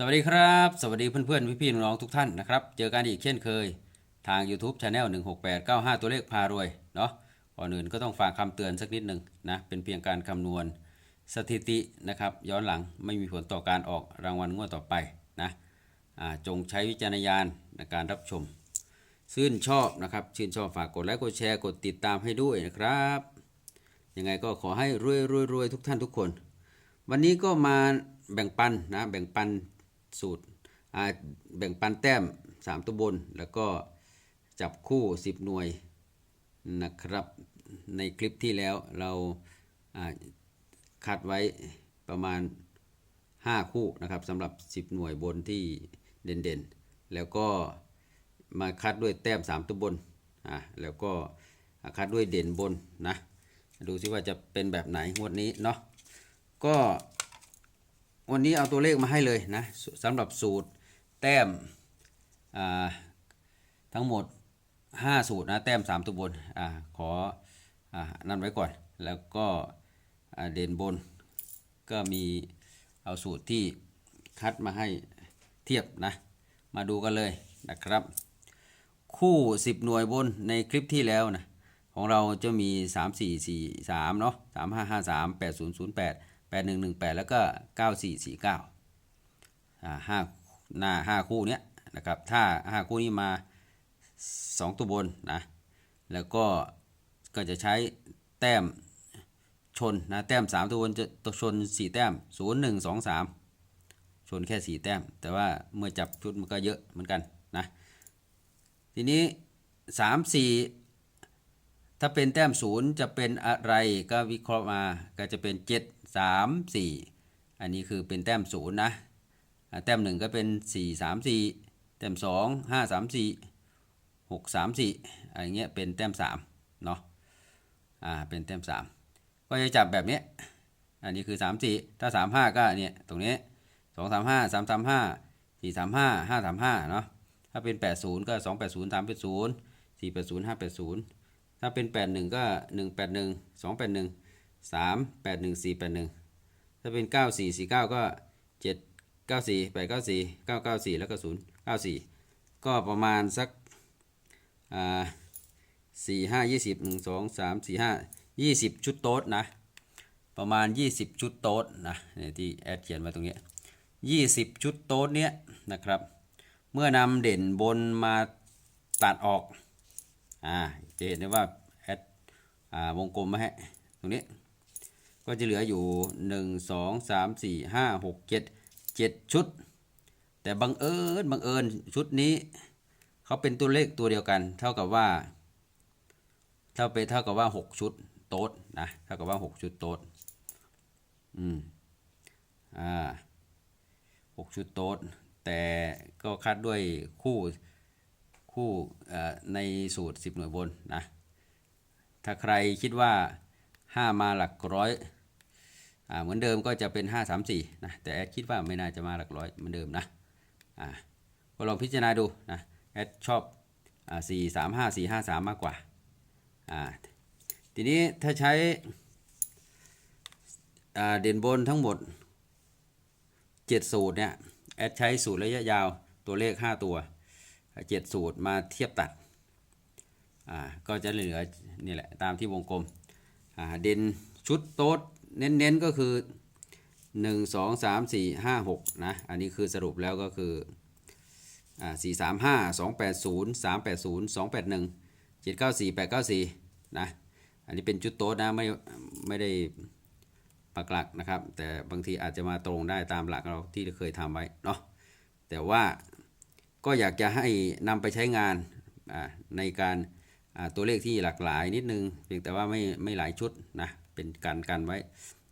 สวัสดีครับ สวัสดีเพื่อนๆพี่ๆน้องๆทุกท่านนะครับ เจอกันอีกเช่นเคย ทาง YouTube Channel 16895 ตัวเลขพารวย เนาะก่อนอื่นก็ต้องฝากคำเตือนสักนิดหนึ่งนะ เป็นเพียงการคำนวณสถิตินะครับ ย้อนหลังไม่มีผลต่อการออกรางวัลงวดต่อไปนะจงใช้วิจารณญาณในการรับชม ชื่นชอบนะครับ ชื่นชอบฝากกดไลค์กดแชร์กดติดตามให้ด้วยนะครับ ยังไงก็ขอให้รวยรวยรวยทุกท่านทุกคน วันนี้ก็มาแบ่งปันนะแบ่งปัน สูตรแบ่งปันแต้ม 3 ตัวบน แล้วก็จับคู่ 10 หน่วยนะครับในคลิปที่แล้วเราคัดไว้ประมาณ 5 คู่นะครับสำหรับ 10 หน่วยบนที่เด่นๆ แล้วก็มาคัดด้วยแต้ม 3 ตัวบนอ่าแล้วก็คัดด้วยเด่นบนนะดูซิว่าจะเป็นแบบไหนงวดนี้เนาะก็ วันนี้เอาตัวเลขมาให้เลยนะสำหรับสูตรแต้มทั้งหมด 5 สูตรนะแต้ม 3 ตัวบนอ่าขออ่านั่นไว้ก่อน แล้วก็เด่นบนก็มีเอาสูตรที่คัดมาให้เทียบนะ มาดูกันเลยนะครับ คู่ 10 หน่วยบนในคลิปที่แล้วนะของเราจะมี 3 4 4 3เนาะ3 5 5 3 8 0 0 8 8 1 1 8 แล้วก็ 9 4 4 9อ่าห้าหน้า 5 คู่เนี้ยนะครับถ้า 5 คู่นี้มา 2 ตัวบนนะแล้วก็ก็จะใช้แต้มชนนะแต้ม 3 ตัวบนจะตชน 4 แต้ม 0 1 2 3 ชนแค่ 4 แต้ม แต่ว่าเมื่อจับชุดมันก็เยอะเหมือนกันนะทีนี้ 3 4 ถ้าเป็นแต้มศูนย์จะเป็นอะไรก็วิเคราะห์มาก็จะเป็น 7 3 4 อันนี้คือเป็นแต้มศูนย์นะแต้มหนึ่งก็เป็น 4 3 4 แต้ม 2 5 3 4 6 3 4อะไรเงี้ยเป็นแต้ม3เนาะอ่าเป็นแต้ม 3 ก็จะจับแบบนี้อันนี้คือ 3 4 ถ้า 3 5 ก็เนี่ยตรงนี้ 2 3 5 3 3 5 4 3 5 5 3 5เนาะถ้าเป็น 80 ก็ 2 8 0 3 8 0 4 8 0 5 8 0 ถ้าเป็น 81 ก็ 181 281 381 481 ถ้าเป็น 94 49 ก็ 7 94 894 994 แล้วก็ 094 ก็ประมาณสักอ่า4 5 20 1 2 3 4 5 20ชุดโต๊ดนะ ประมาณ20ชุดโต๊ดนะเนี่ยที่แอดเขียนไว้ตรงนี้20ชุดโต๊ดเนี้ยนะครับ เมื่อนำเด่นบนมาตัดออก อ่าจะเห็นได้ว่าแอดอ่าวงกลมมาให้ตรงนี้ ก็จะเหลืออยู่ 1 2 3 4 5 6 7 7 ชุด แต่บังเอิญบังเอิญชุดนี้เขาเป็นตัวเลขตัวเดียวกัน เท่ากับว่า เท่าไปเท่ากับว่า 6 ชุดโต๊ดนะเท่ากับว่า 6 ชุดโต๊ดอืมอ่าหกชุดโต๊ดแต่ก็คัดด้วยคู่ คู่ในสูตร 10 หน่วยบนนะ ถ้าใครคิดว่า 5 มาหลักร้อยอเหมือนเดิมก็จะเป็น 5 3 4 นะ แต่แอดคิดว่าไม่น่าจะมาหลักร้อยเหมือนเดิมนะอ่าก็ลองพิจารณาดูนะแอดชอบอ่า4 3 5 4 5 3มากกว่าอ่าทีนี้ถ้าใช้อ่าเด่นบนทั้งหมด 7 สูตรเนี่ยแอดใช้สูตรระยะยาวตัวเลข 5 ตัว เจ็ดสูตรมาเทียบตัดอ่าก็จะเหลือนี่แหละตามที่วงกลมอ่าเด่นชุดโต๊ดเน้นๆก็คือ 1 2 3 4 5 6นะอันนี้คือสรุปแล้วก็คืออ่า4 3 5 2 8 0 3 8 0 2 8 1 7 9 4 8 9 4นะอันนี้เป็นชุดโต๊ดนะไม่ไม่ได้ปักหลักนะครับ แต่บางทีอาจจะมาตรงได้ตามหลักเราที่เคยทำไว้เนาะแต่ว่า ก็อยากจะให้นำไปใช้งานในการตัวเลขที่หลากหลายนิดนึง เพียงแต่ว่าไม่ไม่หลายชุดนะเป็นการกันไว้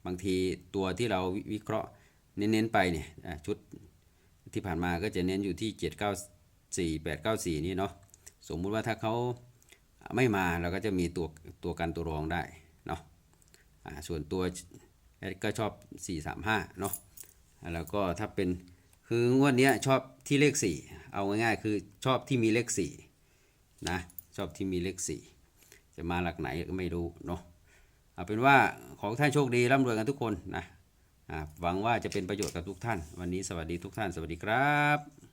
บางทีตัวที่เราวิเคราะห์เน้นๆไปเนี่ยชุดที่ผ่านมาก็จะเน้นอยู่ที่ 7 9 4 8 9 4 นี่เนาะสมมุติว่าถ้าเขาไม่มาเราก็จะมีตัวตัวกันตัวรองได้เนาะส่วนตัวแอดก็ชอบ 4 3 5 เนาะอ่าแล้วก็ถ้าเป็นคืองวดนี้ชอบที่เลข 4 เอาง่ายๆ คือชอบที่มีเลข4นะชอบที่มีเลข4จะมาหลักไหนก็ไม่รู้เนาะเอาเป็นว่าของท่านโชคดีร่ำรวยกันทุกคนนะอ่าหวังว่าจะเป็นประโยชน์กับทุกท่าน วันนี้สวัสดีทุกท่าน สวัสดีครับ